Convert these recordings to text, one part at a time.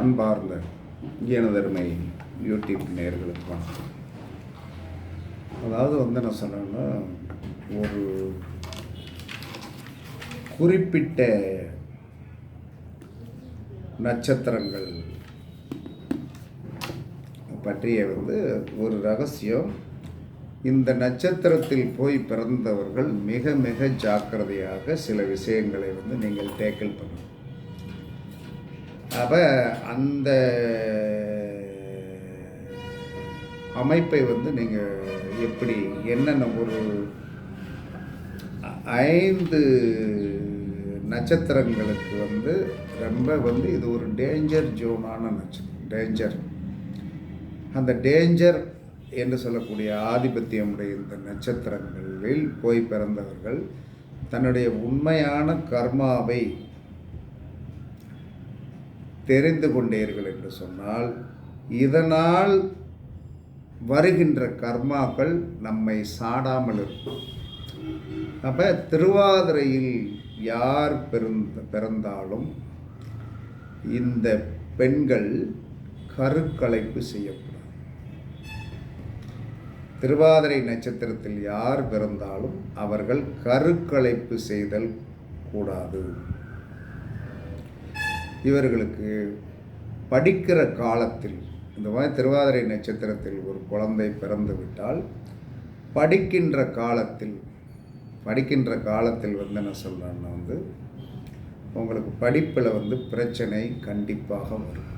அன்பார்ந்த ஜீனதர்மை யூடியூப் நேர்களுக்கு வணக்கம். அதாவது வந்து என்ன சொன்னேன்னா ஒரு குறிப்பிட்ட நட்சத்திரங்கள் பற்றிய வந்து ஒரு ரகசியம் இந்த நட்சத்திரத்தில் போய் பிறந்தவர்கள் மிக மிக ஜாக்கிரதையாக சில விஷயங்களை வந்து நீங்கள் டேக்கிள் பண்ணணும். அப்போ அந்த அமைப்பை வந்து நீங்கள் எப்படி என்னென்ன ஒரு ஐந்து நட்சத்திரங்களுக்கு வந்து ரொம்ப வந்து இது ஒரு டேஞ்சர் ஜோனான நட்சத்திரம் டேஞ்சர் அந்த டேஞ்சர் என்று சொல்லக்கூடிய ஆதிபத்தியமுடைய இந்த நட்சத்திரங்களில் போய் பிறந்தவர்கள் தன்னுடைய உண்மையான கர்மாவை தெரிந்து கொண்டீர்கள் என்று சொன்னால் இதனால் வருகின்ற கர்மாக்கள் நம்மை சாடாமல் இருக்கும். அப்போ திருவாதிரையில் யார் பிறந்த பிறந்தாலும் இந்த பெண்கள் கருக்கலைப்பு செய்யக்கூடாது. திருவாதிரை நட்சத்திரத்தில் யார் பிறந்தாலும் அவர்கள் கருக்கலைப்பு செய்தல் கூடாது. இவர்களுக்கு படிக்கிற காலத்தில் இந்த மாதிரி திருவாதிரை நட்சத்திரத்தில் ஒரு குழந்தை பிறந்து விட்டால் படிக்கின்ற காலத்தில் படிக்கின்ற காலத்தில் வந்து என்ன சொல்கிறேன்னா வந்து உங்களுக்கு படிப்பில் வந்து பிரச்சனை கண்டிப்பாக வரும்.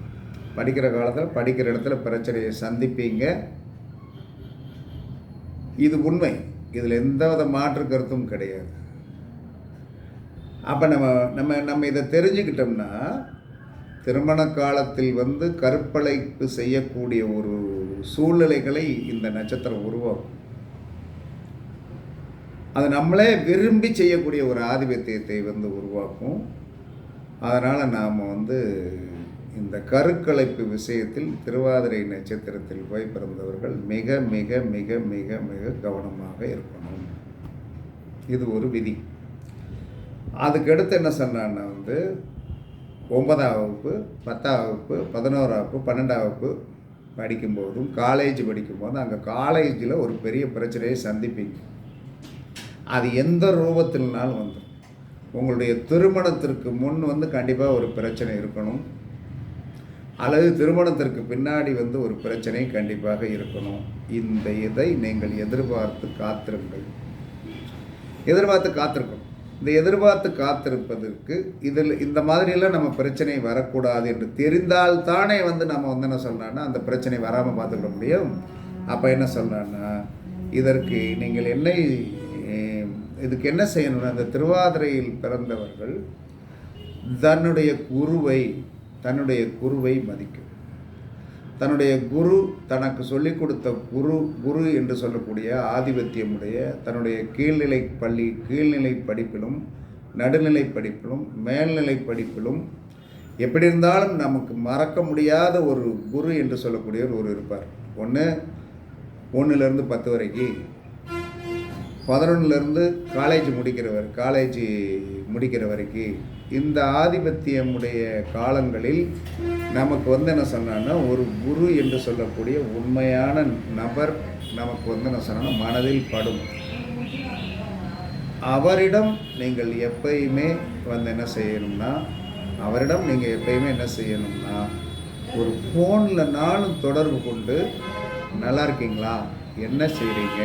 படிக்கிற காலத்தில் படிக்கிற இடத்துல பிரச்சனையை சந்திப்பீங்க. இது உண்மை. இதில் எந்த வித மாற்று கருத்தும் கிடையாது. அப்போ நம்ம நம்ம நம்ம இதை தெரிஞ்சுக்கிட்டோம்னா திருமண காலத்தில் வந்து கருப்பளைப்பு செய்யக்கூடிய ஒரு சூழ்நிலைகளை இந்த நட்சத்திரம் உருவாக்கும். அது நம்மளே விரும்பி செய்யக்கூடிய ஒரு ஆதிபத்தியத்தை வந்து உருவாக்கும். அதனால் நாம் வந்து இந்த கருக்கலைப்பு விஷயத்தில் திருவாதிரை நட்சத்திரத்தில் போய் பிறந்தவர்கள் மிக மிக மிக மிக மிக கவனமாக இருக்கணும். இது ஒரு விதி. அதுக்கடுத்து என்ன சொன்னான்னா வந்து ஒன்பதாம் வகுப்பு பத்தாம் வகுப்பு பதினோராம் வகுப்பு பன்னெண்டாம் வகுப்பு படிக்கும்போதும் காலேஜ் படிக்கும்போதும் அங்கே காலேஜில் ஒரு பெரிய பிரச்சனையை சந்திப்பீங்க. அது எந்த ரூபத்தில்னாலும் வந்துடும் உங்களுடைய திருமணத்திற்கு முன் வந்து கண்டிப்பாக ஒரு பிரச்சனை இருக்கணும். அல்லது திருமணத்திற்கு பின்னாடி வந்து ஒரு பிரச்சனை கண்டிப்பாக இருக்கணும். இந்த இதை நீங்கள் எதிர்பார்த்து காத்திருங்கள். எதிர்பார்த்து காத்திருக்கணும். இந்த எதிர்பார்த்து காத்திருப்பதற்கு இதில் இந்த மாதிரியெல்லாம் நம்ம பிரச்சனை வரக்கூடாது என்று தெரிந்தால் தானே வந்து நம்ம வந்து என்ன சொல்லலாம்னா அந்த பிரச்சனை வராமல் பார்த்துக்கிட முடியும். அப்போ என்ன சொல்லலாம்னா இதற்கு நீங்கள் என்ன இதுக்கு என்ன செய்யணும்னா அந்த திருவாதிரையில் பிறந்தவர்கள் தன்னுடைய குருவை தன்னுடைய குருவை மதிக்கும் தன்னுடைய குரு தனக்கு சொல்லிக் கொடுத்த குரு குரு என்று சொல்லக்கூடிய ஆதிபத்தியமுடைய தன்னுடைய கீழ்நிலை பள்ளி கீழ்நிலை படிப்பிலும் நடுநிலை படிப்பிலும் மேல்நிலை படிப்பிலும் எப்படி இருந்தாலும் நமக்கு மறக்க முடியாத ஒரு குரு என்று சொல்லக்கூடியவர் ஒரு இருப்பார். ஒன்று ஒன்றுலேருந்து பத்து வரைக்கும் பதினொன்றுலேருந்து காலேஜ் முடிக்கிறவர் காலேஜ் முடிக்கிற வரைக்கும் இந்த ஆதிபத்தியமுடைய காலங்களில் நமக்கு வந்து என்ன சொன்னான்னா ஒரு குரு என்று சொல்லக்கூடிய உண்மையான நபர் நமக்கு வந்து என்ன சொன்னா மனதில் படும். அவரிடம் நீங்கள் எப்பயுமே வந்து என்ன செய்யணும்னா அவரிடம் நீங்கள் எப்பயுமே என்ன செய்யணும்னா ஒரு ஃபோனில் நானும் தொடர்பு கொண்டு நல்லா இருக்கீங்களா? என்ன செய்கிறீங்க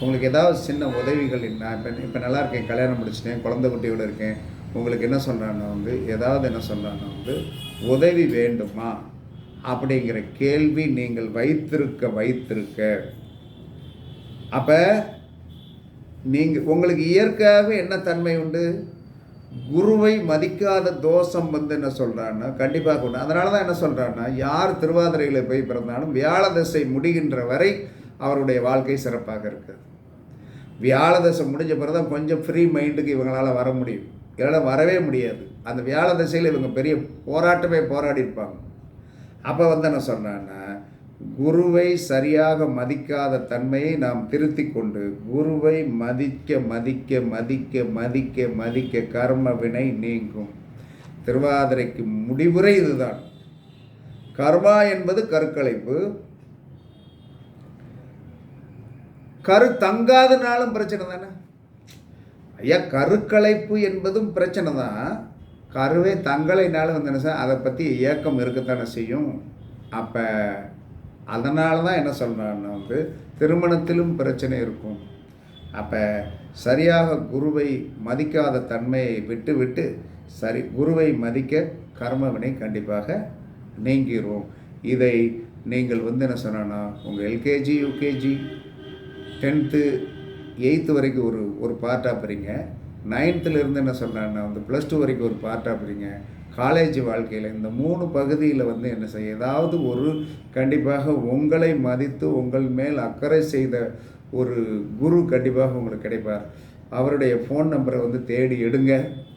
உங்களுக்கு ஏதாவது சின்ன உதவிகள் என்ன இப்போ இப்போ நல்லா இருக்கேன் கல்யாணம் முடிச்சிட்டேன் குழந்தை குட்டியோடு இருக்கேன் உங்களுக்கு என்ன சொல்கிறான்னா வந்து ஏதாவது என்ன சொல்கிறான்னு வந்து உதவி வேண்டுமா? அப்படிங்கிற கேள்வி நீங்கள் வைத்திருக்க வைத்திருக்க. அப்போ நீங்கள் உங்களுக்கு இயற்கையாகவே என்ன தன்மை உண்டு? குருவை மதிக்காத தோஷம் வந்து என்ன சொல்கிறான்னா கண்டிப்பாக உண்டு அதனால தான் என்ன சொல்கிறான்னா யார் திருவாதிரையில் போய் பிறந்தாலும் வியாழ தசை முடிகின்ற வரை அவருடைய வாழ்க்கை சிறப்பாக இருக்குது. வியாழ தசை முடிஞ்ச பிறகு தான் கொஞ்சம் ஃப்ரீ மைண்டுக்கு இவங்களால் வர முடியும். இல்லைன்னா வரவே முடியாது. அந்த வியாழ தசையில் இவங்க பெரிய போராட்டமே போராடி இருப்பாங்க அப்போ வந்து என்ன சொன்னான்னா குருவை சரியாக மதிக்காத தன்மையை நாம் திருத்தி கொண்டு குருவை மதிக்க மதிக்க மதிக்க மதிக்க மதிக்க கர்ம வினை நீங்கும். திருவாதிரைக்கு முடிவுரை இதுதான். கர்மா என்பது கருக்கலைப்பு. கரு தங்காதனாலும் பிரச்சனை தானே? ஐயா கருக்கலைப்பு என்பதும் பிரச்சனை தான் கருவே தங்கலைனாலும் வந்து என்ன சார் அதை பற்றி ஏக்கம் இருக்கத்தானே செய்யும். அப்போ அதனால தான் என்ன சொல்கிறேன்னா வந்து திருமணத்திலும் பிரச்சனை இருக்கும். அப்போ சரியாக குருவை மதிக்காத தன்மையை விட்டு விட்டு சரி குருவை மதிக்க கர்மவினை கண்டிப்பாக நீங்கிரும். இதை நீங்கள் வந்து என்ன சொன்னா உங்கள் எல்கேஜி யூகேஜி டென்த்து எயித்து வரைக்கும் ஒரு ஒரு பார்ட்டாக போகிறீங்க நைன்த்துலேருந்து என்ன சொல்கிறேன்னா வந்து ப்ளஸ் டூ வரைக்கும் ஒரு பார்ட்டாக போகிறீங்க காலேஜ் வாழ்க்கையில் இந்த மூணு பகுதியில் வந்து என்ன செய்ய ஏதாவது ஒரு கண்டிப்பாக உங்களை மதித்து உங்கள் மேல் அக்கறை செய்த ஒரு குரு கண்டிப்பாக உங்களுக்கு கிடைப்பார். அவருடைய ஃபோன் நம்பரை வந்து தேடி எடுங்க.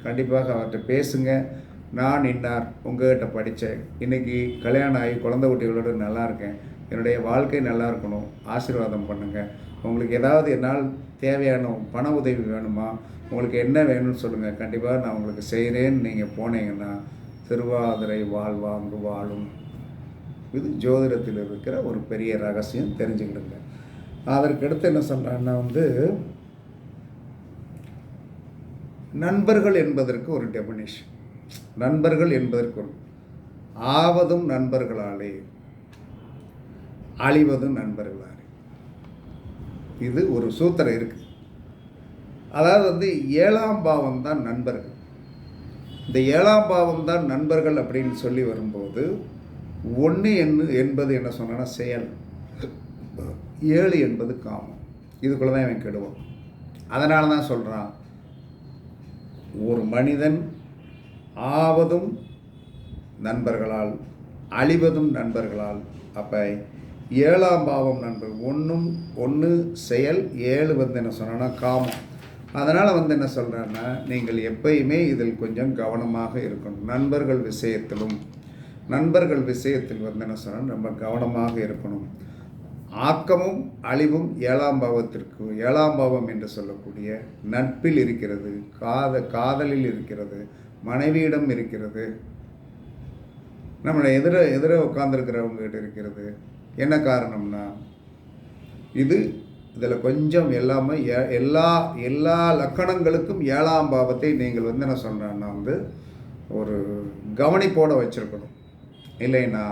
கண்டிப்பாக அவர்கிட்ட பேசுங்க. நான் இன்னார் உங்ககிட்ட படித்தேன் இன்றைக்கி கல்யாணம் ஆகி குழந்தை குட்டிகளோடு நல்லா இருக்கேன். என்னுடைய வாழ்க்கை நல்லா இருக்கணும் ஆசீர்வாதம் பண்ணுங்கள் உங்களுக்கு ஏதாவது என்னால் தேவையான பண உதவி வேணுமா உங்களுக்கு என்ன வேணும்னு சொல்லுங்கள் கண்டிப்பாக நான் உங்களுக்கு செய்கிறேன்னு நீங்கள் போனீங்கன்னா திருவாதிரை வாழ்வாங்கு வாழும். இது ஜோதிடத்தில் இருக்கிற ஒரு பெரிய ரகசியம் தெரிஞ்சுக்கிடுங்க. அதற்கடுத்து என்ன சொல்கிறான்னா வந்து நண்பர்கள் என்பதற்கு ஒரு டெபினேஷன் நண்பர்கள் என்பதற்கு ஒரு ஆவதும் நண்பர்களாலே அழிவதும் நண்பர்களாலே. இது ஒரு சூத்திரம் இருக்குது அதாவது வந்து ஏழாம் பாவம் தான் நண்பர்கள். இந்த ஏழாம் பாவம் தான் நண்பர்கள் அப்படின்னு சொல்லி வரும்போது ஒன்று என்ன என்பது என்ன சொன்னா செயல். ஏழு என்பது காமம். இதுக்குள்ளே தான் இவன் கெடுவான். அதனால தான் சொல்கிறான் ஒரு மனிதன் ஆவதும் நண்பர்களால் அழிவதும் நண்பர்களால் அப்போ ஏழாம் பாவம் நண்பர் ஒன்றும் ஒன்று செயல் ஏழு வந்து என்ன சொன்னோன்னா காமம். அதனால் வந்து என்ன சொல்கிறேன்னா நீங்கள் எப்பயுமே இதில் கொஞ்சம் கவனமாக இருக்கணும். நண்பர்கள் விஷயத்திலும் நண்பர்கள் விஷயத்தில் வந்து என்ன சொன்னால் ரொம்ப கவனமாக இருக்கணும். ஆக்கமும் அழிவும் ஏழாம் பாவத்திற்கு ஏழாம் பாவம் என்று சொல்லக்கூடிய நட்பில் இருக்கிறது காத காதலில் இருக்கிறது மனைவியிடம் இருக்கிறது நம்மளை எதிர எதிர உட்கார்ந்துருக்கிறவங்ககிட்ட இருக்கிறது என்ன காரணம்னா இது இதில் கொஞ்சம் எல்லாமே எல்லா எல்லா லக்கணங்களுக்கும் ஏழாம் பாவத்தை நீங்கள் வந்து என்ன சொல்கிறேன்னா வந்து ஒரு கவனிப்போடு வச்சுருக்கணும். இல்லைன்னா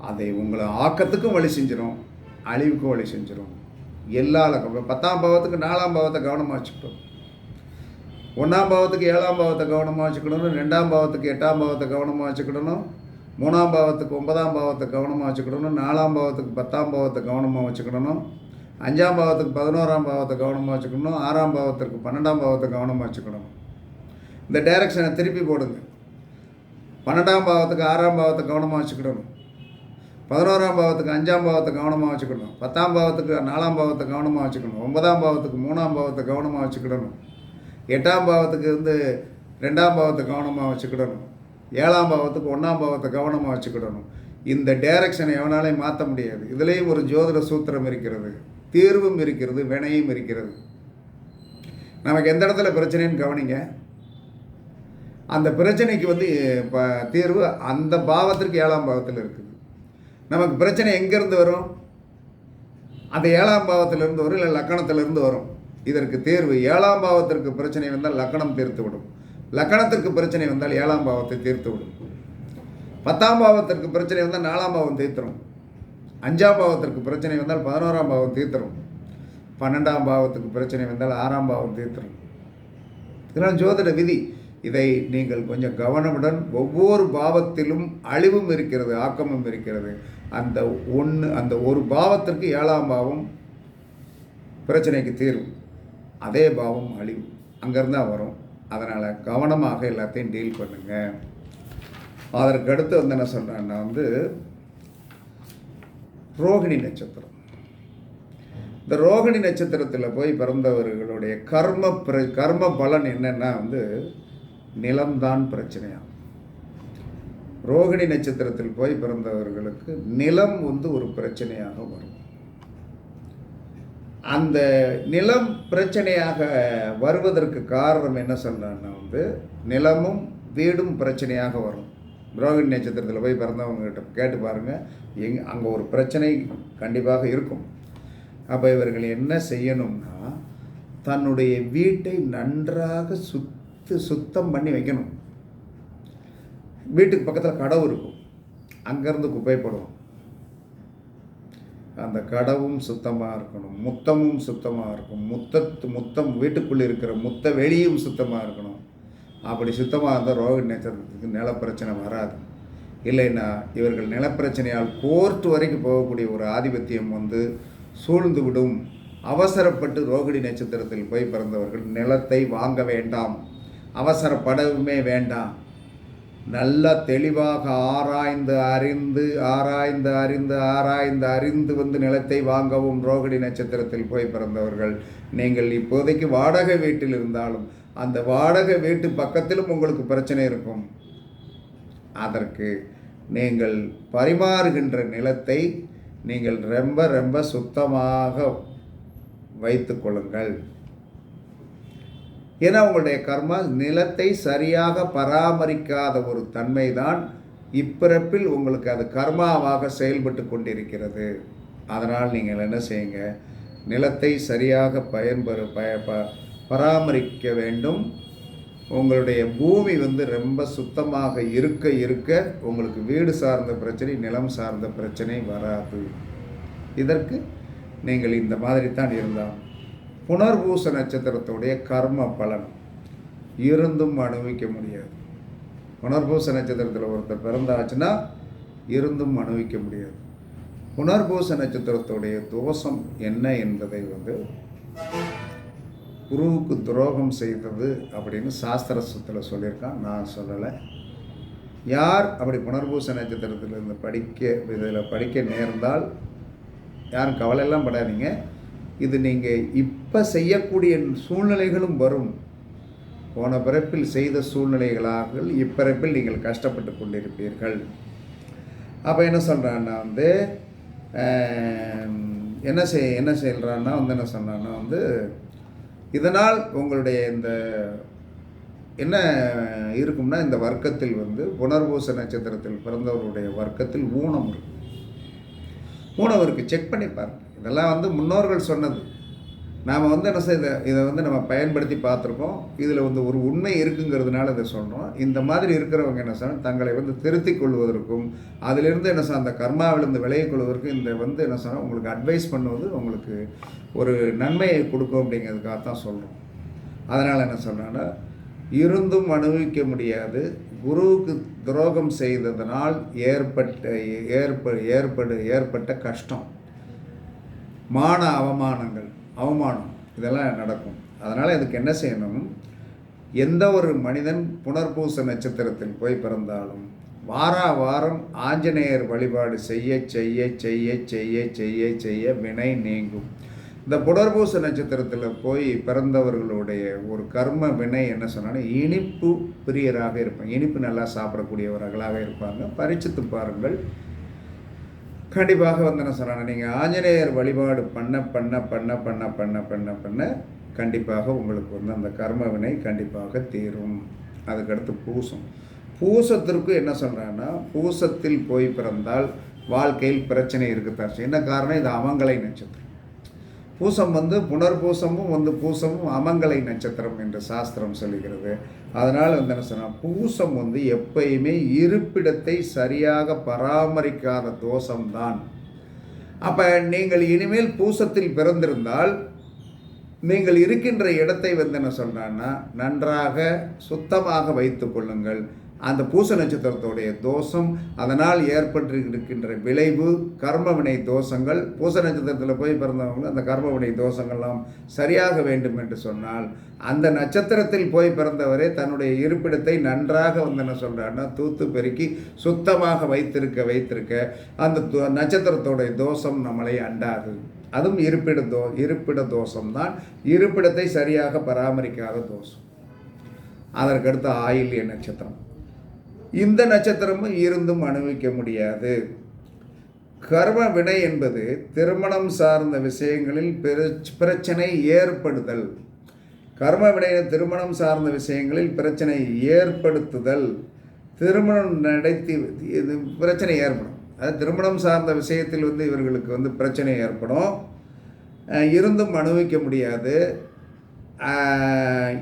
அதை உங்களை ஆக்கத்துக்கும் வழி செஞ்சிடும் அழிவுக்கும் வழி செஞ்சிடும் எல்லா லக்கம் பத்தாம் பாவத்துக்கு நாலாம் பாவத்தை கவனமாக வச்சுக்கிட்டோம் ஒன்றாம் பாவத்துக்கு ஏழாம் பாவத்தை கவனமாக வச்சுக்கிடணும் ரெண்டாம் பாவத்துக்கு எட்டாம் பாவத்தை கவனமாக வச்சுக்கணும் மூணாம் பாவத்துக்கு ஒன்பதாம் பாவத்தை கவனமாக வச்சுக்கிடணும் நாலாம் பாவத்துக்கு பத்தாம் பாவத்தை கவனமாக வச்சுக்கிடணும் அஞ்சாம் பாவத்துக்கு பதினோராம் பாவத்தை கவனமாக வச்சுக்கணும் ஆறாம் பாவத்திற்கு பன்னெண்டாம் பாவத்தை கவனமாக வச்சுக்கணும். இந்த டைரக்ஷனை திருப்பி போடுங்க. பன்னெண்டாம் பாவத்துக்கு ஆறாம் பாவத்தை கவனமாக வச்சுக்கிடணும் பதினோராம் பாவத்துக்கு அஞ்சாம் பாவத்தை கவனமாக வச்சுக்கணும். பத்தாம் பாவத்துக்கு நாலாம் பாவத்தை கவனமாக வச்சுக்கணும். ஒன்பதாம் பாவத்துக்கு மூணாம் பாவத்தை கவனமாக வச்சுக்கிடணும் எட்டாம் பாவத்துக்கு வந்து ரெண்டாம் பாவத்தை கவனமாக வச்சுக்கிடணும் ஏழாம் பாவத்துக்கு ஒன்றாம் பாவத்தை கவனமாக வச்சுக்கிடணும். இந்த டைரக்ஷனை எவனாலையும் மாற்ற முடியாது. இதுலேயும் ஒரு ஜோதிட சூத்திரம் இருக்கிறது. தீர்வும் இருக்கிறது வினையும் இருக்கிறது. நமக்கு எந்த இடத்துல பிரச்சனைன்னு கவனிங்க. அந்த பிரச்சனைக்கு வந்து இப்போ தீர்வு அந்த பாவத்திற்கு ஏழாம் பாவத்தில் இருக்குது. நமக்கு பிரச்சனை எங்கேருந்து வரும்? அந்த ஏழாம் பாவத்திலிருந்து வரும் இல்லை லக்கணத்திலிருந்து வரும். இதற்கு தேர்வு ஏழாம் பாவத்திற்கு பிரச்சனை வந்தால் லக்கணம் தீர்த்து விடும் லக்கணத்திற்கு பிரச்சனை வந்தால் ஏழாம் பாவத்தை தீர்த்து விடும். பத்தாம் பாவத்திற்கு பிரச்சனை வந்தால் நாலாம் பாவம் தீர்த்துரும். அஞ்சாம் பாவத்திற்கு பிரச்சனை வந்தால் பதினோராம் பாவம் தீர்த்துரும். பன்னெண்டாம் பாவத்துக்கு பிரச்சனை வந்தால் ஆறாம் பாவம் தீர்த்துரும். இதெல்லாம் ஜோதிட விதி இதை நீங்கள் கொஞ்சம் கவனமுடன் ஒவ்வொரு பாவத்திலும் அழிவும் இருக்கிறது ஆக்கமும் இருக்கிறது. அந்த ஒன்று அந்த ஒரு பாவத்திற்கு ஏழாம் பாவம் பிரச்சனைக்கு தீரும். அதே பாவம் அழிவு அங்கேருந்தான் வரும். அதனால் கவனமாக எல்லாத்தையும் டீல் பண்ணுங்க. அதற்கு அடுத்து வந்து என்ன சொல்கிறேன்னா வந்து ரோகிணி நட்சத்திரம். இந்த ரோகிணி நட்சத்திரத்தில் போய் பிறந்தவர்களுடைய கர்ம பிர கர்ம பலன் என்னென்னா வந்து நிலம்தான் பிரச்சனையாகும் ரோகிணி நட்சத்திரத்தில் போய் பிறந்தவர்களுக்கு நிலம் வந்து ஒரு பிரச்சனையாக வரும். அந்த நிலம் பிரச்சனையாக வருவதற்கு காரணம் என்ன சொல்றான்னா வந்து நிலமும் வீடும் பிரச்சனையாக வரும். ரோகிணி நட்சத்திரத்தில் போய் பிறந்தவங்ககிட்ட கேட்டு பாருங்கள் எங் அங்கே ஒரு பிரச்சனை கண்டிப்பாக இருக்கும். அப்போ இவர்கள் என்ன செய்யணும்னா தன்னுடைய வீட்டை நன்றாக சுத்து சுத்தம் பண்ணி வைக்கணும். வீட்டுக்கு பக்கத்தில் கடவு இருக்கும். அங்கேருந்து குப்பை போடுவோம். அந்த கடவும் சுத்தமாக இருக்கணும் முத்தமும் சுத்தமாக இருக்கும் முத்தத்து முத்தம் வீட்டுக்குள்ளே இருக்கிற முத்த வெளியும் சுத்தமாக இருக்கணும். அப்படி சுத்தமாக இருந்தால் ரோக நட்சத்திரத்துக்கு நிலப்பிரச்சனை வராது. இல்லைன்னா இவர்கள் நிலப்பிரச்சனையால் கோர்ட் வரைக்கும் போகக்கூடிய ஒரு ஆதிபத்தியம் வந்து சூழ்ந்து விடும். அவசரப்பட்டு ரோகிணி நட்சத்திரத்தில் போய் பிறந்தவர்கள் நிலத்தை வாங்க வேண்டாம். அவசரப்படவுமே வேண்டாம். நல்லா தெளிவாக ஆராய்ந்து அறிந்து ஆராய்ந்து அறிந்து ஆராய்ந்து அறிந்து வந்து நிலத்தை வாங்கவும் ரோகிணி நட்சத்திரத்தில் போய் பிறந்தவர்கள். நீங்கள் இப்போதைக்கு வாடகை வீட்டில் இருந்தாலும் அந்த வாடகை வீட்டு பக்கத்திலும் உங்களுக்கு பிரச்சனை இருக்கும். அதற்கு நீங்கள் பரிமாறுகின்ற நிலத்தை நீங்கள் ரொம்ப ரொம்ப சுத்தமாக வைத்து கொள்ளுங்கள். ஏன்னா உங்களுடைய கர்மா நிலத்தை சரியாக பராமரிக்காத ஒரு தன்மை தான் இப்பிறப்பில் உங்களுக்கு அது கர்மாவாக செயல்பட்டு கொண்டிருக்கிறது. அதனால் நீங்கள் என்ன செய்யுங்க? நிலத்தை சரியாக பயன்பெறு பய ப பராமரிக்க வேண்டும். உங்களுடைய பூமி வந்து ரொம்ப சுத்தமாக இருக்க இருக்க உங்களுக்கு வீடு சார்ந்த பிரச்சனை நிலம் சார்ந்த பிரச்சனை வராது. இதற்கு நீங்கள் இந்த மாதிரி தான் இருந்தால் புனர்பூச நட்சத்திரத்துடைய கர்ம பலன். இருந்தும் அனுபவிக்க முடியாது. புனர்பூச நட்சத்திரத்தில் ஒருத்தர் பிறந்தாச்சுன்னா இருந்தும் அனுபவிக்க முடியாது. புனர்பூச நட்சத்திரத்துடைய தோஷம் என்ன என்பதை வந்து குருவுக்கு துரோகம் செய்தது அப்படின்னு சாஸ்திரத்தில் சொல்லியிருக்கான். நான் சொல்லலை. யார் அப்படி புனர்பூச நட்சத்திரத்தில் இருந்து படிக்க இதில் படிக்க நேர்ந்தால் யாரும் கவலையெல்லாம் படாதீங்க. இது நீங்கள் இப்போ செய்யக்கூடிய சூழ்நிலைகளும் வரும். போன பிறப்பில் செய்த சூழ்நிலைகளாக இப்பிறப்பில் நீங்கள் கஷ்டப்பட்டு கொண்டிருப்பீர்கள். அப்போ என்ன சொல்கிறான்னா வந்து என்ன செய் என்ன செய்கிறான்னா வந்து என்ன சொன்னான்னா வந்து இதனால் உங்களுடைய இந்த என்ன இருக்கும்னா இந்த வர்க்கத்தில் வந்து புனர்பூச நட்சத்திரத்தில் பிறந்தவருடைய வர்க்கத்தில் ஊனம் இருக்கும். ஊனம் இருக்குது செக் பண்ணி பாருங்கள் இதெல்லாம் வந்து முன்னோர்கள் சொன்னது. நாம் வந்து என்ன செய்ய இதை வந்து நம்ம பயன்படுத்தி பார்த்துருக்கோம். இதில் வந்து ஒரு உண்மை இருக்குங்கிறதுனால இதை சொல்கிறோம் இந்த மாதிரி இருக்கிறவங்க என்ன செய்யணும் தங்களை வந்து திருத்திக் கொள்வதற்கும் அதிலிருந்து என்ன சார் அந்த கர்மாவிலிருந்து விலகிக் கொள்வதற்கும் இந்த வந்து என்ன சொன்னால் உங்களுக்கு அட்வைஸ் பண்ணுவது உங்களுக்கு ஒரு நன்மையை கொடுக்கும் அப்படிங்கிறதுக்காக தான் சொல்கிறோம் அதனால் என்ன சொல்கிறேன்னா இருந்தும் அனுபவிக்க முடியாது. குருவுக்கு துரோகம் செய்ததனால் ஏற்பட்ட ஏற்ப ஏற்படு ஏற்பட்ட கஷ்டம். மான அவமானங்கள் அவமானம் இதெல்லாம் நடக்கும். அதனால் இதுக்கு என்ன செய்யணும்? எந்த ஒரு மனிதன் புனர்பூச நட்சத்திரத்தில் போய் பிறந்தாலும் வாரா வாரம் ஆஞ்சநேயர் வழிபாடு செய்ய செய்ய செய்ய செய்ய செய்ய செய்ய வினை நீங்கும். இந்த புனர்பூச நட்சத்திரத்தில் போய் பிறந்தவர்களுடைய ஒரு கர்ம வினை என்ன சொன்னாலும் இனிப்பு பிரியராக இருப்பாங்க இனிப்பு நல்லா சாப்பிடக்கூடியவர்களாக இருப்பாங்க. பரிச்சித்து பாருங்கள் கண்டிப்பாக வந்து என்ன சொல்கிறாங்க நீங்கள் ஆஞ்சநேயர் வழிபாடு பண்ண பண்ண பண்ண பண்ண பண்ண பண்ண பண்ண கண்டிப்பாக உங்களுக்கு வந்து அந்த கர்ம வினை கண்டிப்பாக தீரும். அதுக்கடுத்து பூசம். பூசத்திற்கு என்ன சொல்கிறேன்னா பூசத்தில் போய் பிறந்தால் வாழ்க்கையில் பிரச்சனை இருக்குத்தான் செய்யும். என்ன காரணம்? இது அமங்கலை நட்சத்திரம். பூசம் வந்து புனர்பூசமும் வந்து பூசமும் அமங்கலை நட்சத்திரம் என்று சாஸ்திரம் சொல்லுகிறது. அதனால் வந்து என்ன சொன்னால் பூசம் வந்து எப்பயுமே இருப்பிடத்தை சரியாக பராமரிக்காத தோஷம்தான். அப்போ நீங்கள் இனிமேல் பூசத்தில் பிறந்திருந்தால் நீங்கள் இருக்கின்ற இடத்தை வந்து என்ன சொல்கிறான்னா நன்றாக சுத்தமாக வைத்து கொள்ளுங்கள். அந்த பூச நட்சத்திரத்துடைய தோஷம் அதனால் ஏற்பட்டு இருக்கின்ற விளைவு கர்மவினை தோஷங்கள் பூச நட்சத்திரத்தில் போய் பிறந்தவங்க அந்த கர்மவினை தோஷங்கள்லாம் சரியாக வேண்டும் என்று சொன்னால் அந்த நட்சத்திரத்தில் போய் பிறந்தவரே தன்னுடைய இருப்பிடத்தை நன்றாக வந்து என்ன சொல்கிறான்னா தூத்து பெருக்கி சுத்தமாக வைத்திருக்க வைத்திருக்க அந்த நட்சத்திரத்தோடைய தோஷம் நம்மளை அண்டாது. அதுவும் இருப்பிட தோ இருப்பிட தோஷம்தான். இருப்பிடத்தை சரியாக பராமரிக்காத தோஷம். அதற்கடுத்து ஆயில்ய நட்சத்திரம். இந்த நட்சத்திரமும் இருந்தும் அனுபவிக்க முடியாது. கர்ம வினை என்பது திருமணம் சார்ந்த விஷயங்களில் பிரச்- பிரச்சனை ஏற்படுதல். கர்ம வினை திருமணம் சார்ந்த விஷயங்களில் பிரச்சனை ஏற்படுத்துதல். திருமணம் நடத்தி இது பிரச்சனை ஏற்படும். அது திருமணம் சார்ந்த விஷயத்தில் வந்து இவர்களுக்கு வந்து பிரச்சனை ஏற்படும். இருந்தும் அனுபவிக்க முடியாது.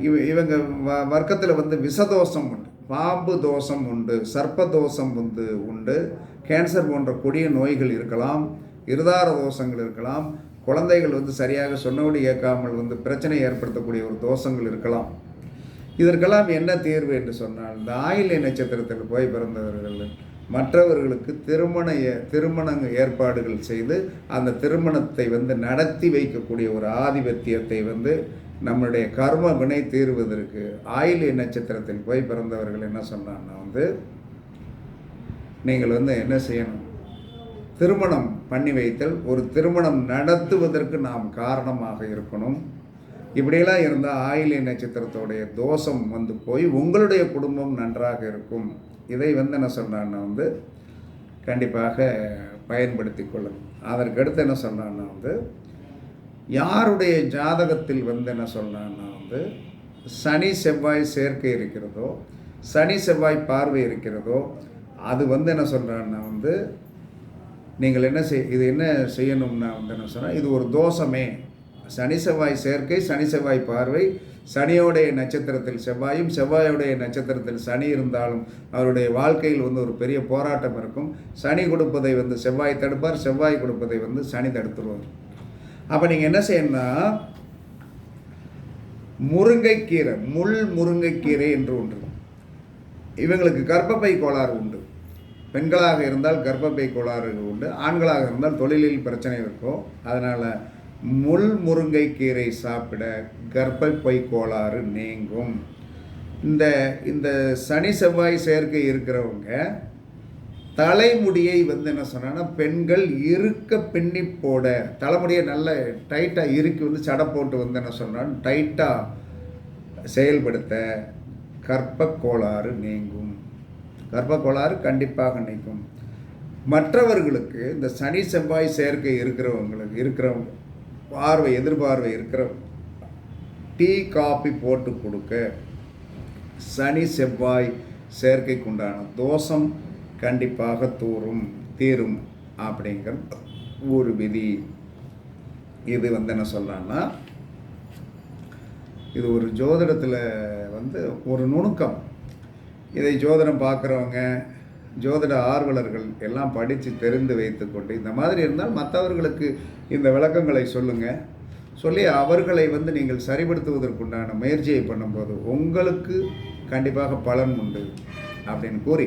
இவ இவங்க வ வர்க்கத்தில் வந்து விஷதோஷம் உண்டு. பாம்பு தோஷம் உண்டு சர்ப்ப தோஷம் வந்து உண்டு கேன்சர் போன்ற கொடிய நோய்கள் இருக்கலாம் இருதார தோஷங்கள் இருக்கலாம் குழந்தைகள் வந்து சரியாக சொன்னபடி கேட்காமல் வந்து பிரச்சனை ஏற்படுத்தக்கூடிய ஒரு தோஷங்கள் இருக்கலாம். இதற்கெல்லாம் என்ன தீர்வு என்று சொன்னால் இந்த ஆயில்ய நட்சத்திரத்தில் போய் பிறந்தவர்கள் மற்றவர்களுக்கு திருமண திருமண ஏற்பாடுகள் செய்து அந்த திருமணத்தை வந்து நடத்தி வைக்கக்கூடிய ஒரு ஆதிபத்தியத்தை வந்து நம்மளுடைய கர்ம வினை தீர்வதற்கு ஆயிலி நட்சத்திரத்தில் போய் பிறந்தவர்கள் என்ன சொன்னான்னா வந்து நீங்கள் வந்து என்ன செய்யணும்? திருமணம் பண்ணி வைத்தல். ஒரு திருமணம் நடத்துவதற்கு நாம் காரணமாக இருக்கணும். இப்படியெல்லாம் இருந்தால் ஆயிலி நட்சத்திரத்தோடைய தோஷம் வந்து போய் உங்களுடைய குடும்பம் நன்றாக இருக்கும். இதை வந்து என்ன சொன்னான்னா வந்து கண்டிப்பாக பயன்படுத்தி கொள்ளும் அதற்கடுத்து என்ன சொன்னான்னா வந்து யாருடைய ஜாதகத்தில் வந்து என்ன சொல்கிறேன்னா வந்து சனி செவ்வாய் சேர்க்கை இருக்கிறதோ சனி செவ்வாய் பார்வை இருக்கிறதோ அது வந்து என்ன சொல்கிறான்னா வந்து நீங்கள் என்ன செய் இது என்ன செய்யணும்னா வந்து என்ன சொன்னால் இது ஒரு தோஷமே. சனி செவ்வாய் சேர்க்கை சனி செவ்வாய் பார்வை சனியோடைய நட்சத்திரத்தில் செவ்வாயும் செவ்வாயுடைய நட்சத்திரத்தில் சனி இருந்தாலும் அவருடைய வாழ்க்கையில் வந்து ஒரு பெரிய போராட்டம் இருக்கும். சனி கொடுப்பதை வந்து செவ்வாய் தடுப்பார் செவ்வாய் கொடுப்பதை வந்து சனி தடுத்துருவார். அப்போ நீங்கள் என்ன செய்யணும்னா முருங்கைக்கீரை முள் முருங்கைக்கீரை என்று ஒன்று இவங்களுக்கு கர்ப்பப்பை கோளாறு உண்டு. பெண்களாக இருந்தால் கர்ப்பப்பை கோளாறு உண்டு. ஆண்களாக இருந்தால் தொழிலில் பிரச்சனை இருக்கும். அதனால் முள் முருங்கைக்கீரை சாப்பிட கர்ப்பப்பை கோளாறு நீங்கும். இந்த இந்த சனி செவ்வாய் சேர்க்கை இருக்கிறவங்க தலைமுடியை வந்து என்ன சொன்னான்னா பெண்கள் இருக்க பின்னி போட தலைமுடியை நல்ல டைட்டாக இறுக்கி வந்து சடை போட்டு வந்து என்ன சொன்னால் டைட்டாக செயல்படுத்த கர்ப்பக்கோளாறு நீங்கும். கர்ப்பக்கோளாறு கண்டிப்பாக நீங்கும். மற்றவர்களுக்கு இந்த சனி செவ்வாய் சேர்க்கை இருக்கிறவங்களுக்கு இருக்கிறவங்க பார்வை எதிர்பார்வை இருக்கிற டீ காபி போட்டு கொடுக்க சனி செவ்வாய் சேர்க்கைக்குண்டான தோஷம் கண்டிப்பாக தூரும் தீரும் அப்படிங்கிற ஒரு விதி. இது வந்து என்ன சொல்லலாம்னா இது ஒரு ஜோதிடத்தில் வந்து ஒரு நுணுக்கம். இதை ஜோதிடம் பார்க்குறவங்க ஜோதிட ஆர்வலர்கள் எல்லாம் படித்து தெரிந்து வைத்துக்கொண்டு இந்த மாதிரி இருந்தால் மற்றவர்களுக்கு இந்த விளக்கங்களை சொல்லுங்கள் சொல்லி அவர்களை வந்து நீங்கள் சரிப்படுத்துவதற்குண்டான முயற்சியை பண்ணும்போது உங்களுக்கு கண்டிப்பாக பலன் உண்டு அப்படின்னு கூறி